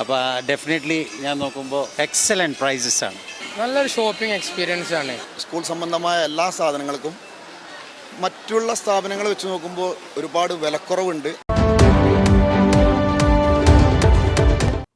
അപ്പോൾ ഡെഫിനറ്റ്ലി ഞാൻ നോക്കുമ്പോൾ എക്സലന്റ് പ്രൈസസ് ആണ്. നല്ലൊരു ഷോപ്പിംഗ് എക്സ്പീരിയൻസ് ആണ്. സ്കൂൾ സംബന്ധമായ എല്ലാ സാധനങ്ങൾക്കും മറ്റുള്ള സ്ഥാപനങ്ങൾ വെച്ച് നോക്കുമ്പോൾ ഒരുപാട് വിലക്കുറവുണ്ട്.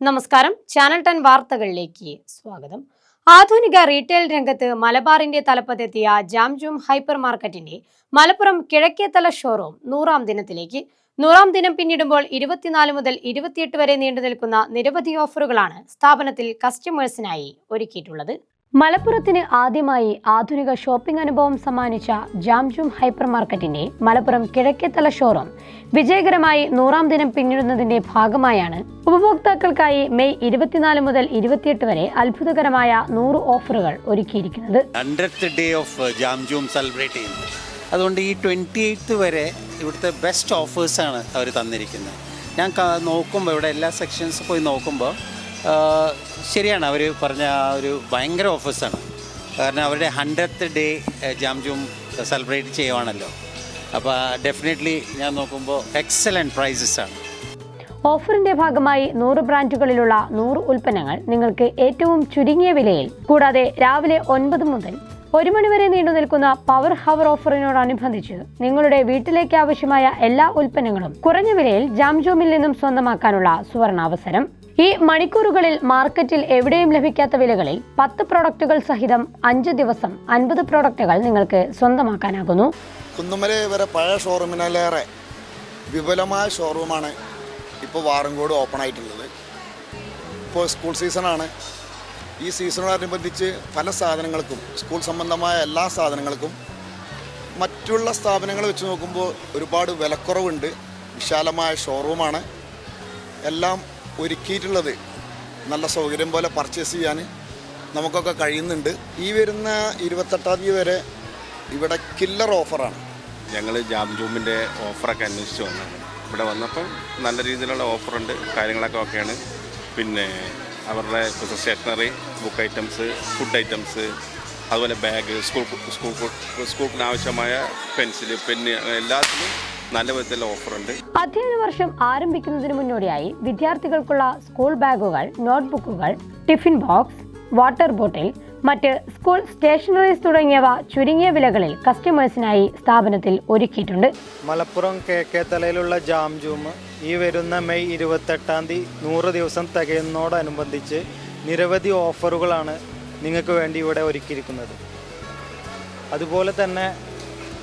നമസ്കാരം. ചാനൽ ടെൻ വാർത്തകളിലേക്ക് സ്വാഗതം. ആധുനിക റീറ്റെയിൽ രംഗത്ത് മലബാറിന്റെ തലപ്പത്തെത്തിയ ജാംജൂം ഹൈപ്പർ മാർക്കറ്റിന്റെ മലപ്പുറം കിഴക്കേത്തല ഷോറൂം നൂറാം ദിനത്തിലേക്ക് നൂറാം ദിനം പിന്നിടുമ്പോൾ ഇരുപത്തിനാല് മുതൽ ഇരുപത്തിയെട്ട് വരെ നീണ്ടു നിൽക്കുന്ന നിരവധി ഓഫറുകളാണ് സ്ഥാപനത്തിൽ കസ്റ്റമേഴ്സിനായി ഒരുക്കിയിട്ടുള്ളത്. മലപ്പുറത്തിന് ആദ്യമായി ആധുനിക ഷോപ്പിംഗ് അനുഭവം സമ്മാനിച്ച ജാംജും ഹൈപ്പർ മാർക്കറ്റിന്റെ മലപ്പുറം കിഴക്കേത്തല ഷോറൂം വിജയകരമായി നൂറാം ദിനം പിന്നിടുന്നതിന്റെ ഭാഗമായാണ്. ഉപഭോക്താക്കൾക്കായി മെയ് ഇരുപത്തിനാല് മുതൽ ഇരുപത്തിയെട്ട് വരെ അത്ഭുതകരമായ നൂറ് ഓഫറുകൾ ഒരുക്കിയിരിക്കുന്നത്. അതുകൊണ്ട് ഈ ട്വന്റി എയ്ത്ത് വരെ ഇവിടുത്തെ ബെസ്റ്റ് ഓഫേഴ്സാണ് അവർ തന്നിരിക്കുന്നത്. ഞാൻ നോക്കുമ്പോൾ ഇവിടെ എല്ലാ സെക്ഷൻസ് പോയി നോക്കുമ്പോൾ ശരിയാണ് അവർ പറഞ്ഞ ആ ഒരു ഭയങ്കര ഓഫേഴ്സാണ് കാരണം അവരുടെ ഹൺഡ്രഡ് ഡേ ജാംജൂം സെലിബ്രേറ്റ് ചെയ്യുവാണല്ലോ. അപ്പോൾ ഡെഫിനറ്റ്ലി ഞാൻ നോക്കുമ്പോൾ എക്സലന്റ് പ്രൈസസ് ആണ്. ഓഫറിന്റെ ഭാഗമായി നൂറ് ബ്രാൻഡുകളിലുള്ള നൂറ് ഉൽപ്പന്നങ്ങൾ നിങ്ങൾക്ക് ഏറ്റവും ചുരുങ്ങിയ വിലയിൽ കൂടാതെ രാവിലെ ഒൻപത് മുതൽ ഒരു മണിവരെ നീണ്ടു നിൽക്കുന്ന പവർ ഹവർ ഓഫറിനോടനുബന്ധിച്ച് നിങ്ങളുടെ വീട്ടിലേക്ക് ആവശ്യമായ എല്ലാ ഉൽപ്പന്നങ്ങളും കുറഞ്ഞ വിലയിൽ ജാംജോമിൽ നിന്നും സ്വന്തമാക്കാനുള്ള സുവർണാവസരം. ഈ മണിക്കൂറുകളിൽ മാർക്കറ്റിൽ എവിടെയും ലഭിക്കാത്ത വിലകളിൽ പത്ത് പ്രൊഡക്റ്റുകൾ സഹിതം അഞ്ച് ദിവസം അൻപത് പ്രൊഡക്റ്റുകൾ നിങ്ങൾക്ക് സ്വന്തമാക്കാനാകുന്നു. കുന്നുമല വരെ പഴയ ഷോറൂമിനേറെ വിപുലമായ ഷോറൂമാണ് ഇപ്പോൾ വാറങ്കോട് ഓപ്പൺ ആയിട്ടുള്ളത്. ഇപ്പോൾ സ്കൂൾ സീസണാണ് ഈ സീസണോടനുബന്ധിച്ച് പല സാധനങ്ങൾക്കും സ്കൂൾ സംബന്ധമായ എല്ലാ സാധനങ്ങൾക്കും മറ്റുള്ള സ്ഥാപനങ്ങൾ വെച്ച് നോക്കുമ്പോൾ ഒരുപാട് വിലക്കുറവുണ്ട്. വിശാലമായ ഷോറൂമാണ് എല്ലാം ഒരുക്കിയിട്ടുള്ളത്. നല്ല സൗകര്യം പോലെ പർച്ചേസ് ചെയ്യാൻ നമുക്കൊക്കെ കഴിയുന്നുണ്ട്. ഈ വരുന്ന ഇരുപത്തെട്ടാം തീയതി വരെ ഇവിടെ കില്ലർ ഓഫറാണ് ഞങ്ങൾ ജാം ജൂമിന്റെ ഓഫറൊക്കെ അന്വേഷിച്ച് വന്നതാണ്. ഇവിടെ വന്നപ്പം നല്ല രീതിയിലുള്ള ഓഫറുണ്ട് കാര്യങ്ങളൊക്കെ ഒക്കെയാണ്. പിന്നെ അവരുടെ stationery book items food items അതുപോലെ ബാഗ് സ്കൂൾ സ്കൂൾ സ്കൂളിന് ആവശ്യമായ പെൻസിൽ പെന്ന് എല്ലാത്തിനും നല്ല വിധത്തിലുള്ള ഓഫറുണ്ട് അധ്യയന വർഷം ആരംഭിക്കുന്നതിന് മുന്നോടിയായി വിദ്യാർത്ഥികൾക്കുള്ള സ്കൂൾ ബാഗുകൾ നോട്ട്ബുക്കുകൾ ടിഫിൻ ബോക്സ് വാട്ടർ ബോട്ടിൽ മറ്റ് സ്കൂൾ സ്റ്റേഷനറീസ് തുടങ്ങിയവ ചുരുങ്ങിയ വിലകളിൽ കസ്റ്റമേഴ്സിനായി സ്ഥാപനത്തിൽ ഒരുക്കിയിട്ടുണ്ട്. മലപ്പുറം കേക്കേത്തലയിലുള്ള ജാം ജൂം ഈ വരുന്ന മെയ് ഇരുപത്തെട്ടാം തീയതി നൂറ് ദിവസം തികയുന്നതോടനുബന്ധിച്ച് നിരവധി ഓഫറുകളാണ് നിങ്ങൾക്ക് വേണ്ടി ഇവിടെ ഒരുക്കിയിരിക്കുന്നത്. അതുപോലെ തന്നെ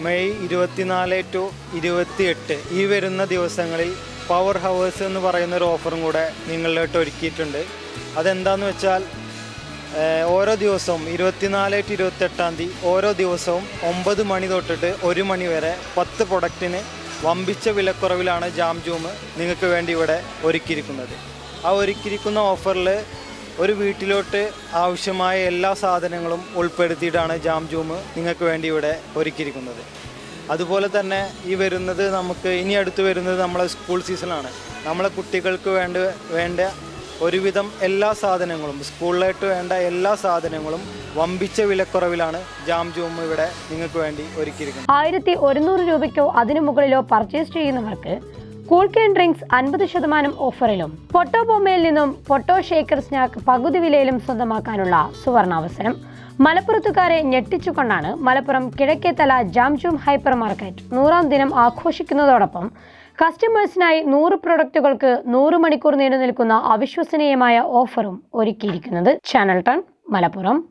മെയ് ഇരുപത്തിനാല് ടു ഇരുപത്തിയെട്ട് ഈ വരുന്ന ദിവസങ്ങളിൽ പവർ ഹവേഴ്സ് എന്ന് പറയുന്ന ഒരു ഓഫറും കൂടെ നിങ്ങളിലോട്ട് ഒരുക്കിയിട്ടുണ്ട്. അതെന്താന്ന് വെച്ചാൽ ഓരോ ദിവസവും ഇരുപത്തിനാല് ടു ഇരുപത്തെട്ടാം തീയതി ഓരോ ദിവസവും ഒമ്പത് മണി തൊട്ടിട്ട് ഒരു മണി വരെ പത്ത് പ്രൊഡക്റ്റിന് വമ്പിച്ച വിലക്കുറവിലാണ് ജാം ജൂം നിങ്ങൾക്ക് വേണ്ടി ഇവിടെ ഒരുക്കിയിരിക്കുന്നത്. ആ ഒരുക്കിയിരിക്കുന്ന ഓഫറിൽ ഒരു വീട്ടിലോട്ട് ആവശ്യമായ എല്ലാ സാധനങ്ങളും ഉൾപ്പെടുത്തിയിട്ടാണ് ജാം നിങ്ങൾക്ക് വേണ്ടി ഇവിടെ ഒരുക്കിയിരിക്കുന്നത്. അതുപോലെ തന്നെ ഈ വരുന്നത് നമുക്ക് ഇനി അടുത്ത് വരുന്നത് നമ്മളെ സ്കൂൾ സീസണാണ് നമ്മളെ കുട്ടികൾക്ക് വേണ്ട വേണ്ട ഒരുവിധം എല്ലാ സാധനങ്ങളും സ്കൂളിലായിട്ട് വേണ്ട എല്ലാ സാധനങ്ങളും വമ്പിച്ച വിലക്കുറവിലാണ് ജാം ജൂം ഇവിടെ നിങ്ങൾക്ക് വേണ്ടി ഒരുക്കിയിരിക്കുന്നത്. ആയിരത്തി ഒരുന്നൂറ് രൂപയ്ക്കോ അതിനു മുകളിലോ പർച്ചേസ് ചെയ്യുന്നവർക്ക് കൂൾ കേൻ ഡ്രിങ്ക്സ് അൻപത് ശതമാനം ഓഫറിലും പൊട്ടോ ബോംബെയിൽ നിന്നും പൊട്ടോ ഷേക്കർ സ്നാക്ക് പകുതി വിലയിലും സ്വന്തമാക്കാനുള്ള സുവർണാവസരം മലപ്പുറത്തുകാരെ ഞെട്ടിച്ചുകൊണ്ടാണ് Malappuram Kizhakkethala Jamjoom hypermarket നൂറാം ദിനം ആഘോഷിക്കുന്നതോടൊപ്പം കസ്റ്റമേഴ്സിനായി നൂറ് പ്രൊഡക്റ്റുകൾക്ക് നൂറ് മണിക്കൂർ നീണ്ടു നിൽക്കുന്ന അവിശ്വസനീയമായ ഓഫറും ഒരുക്കിയിരിക്കുന്നത് ചാനൽ ടൺ മലപ്പുറം.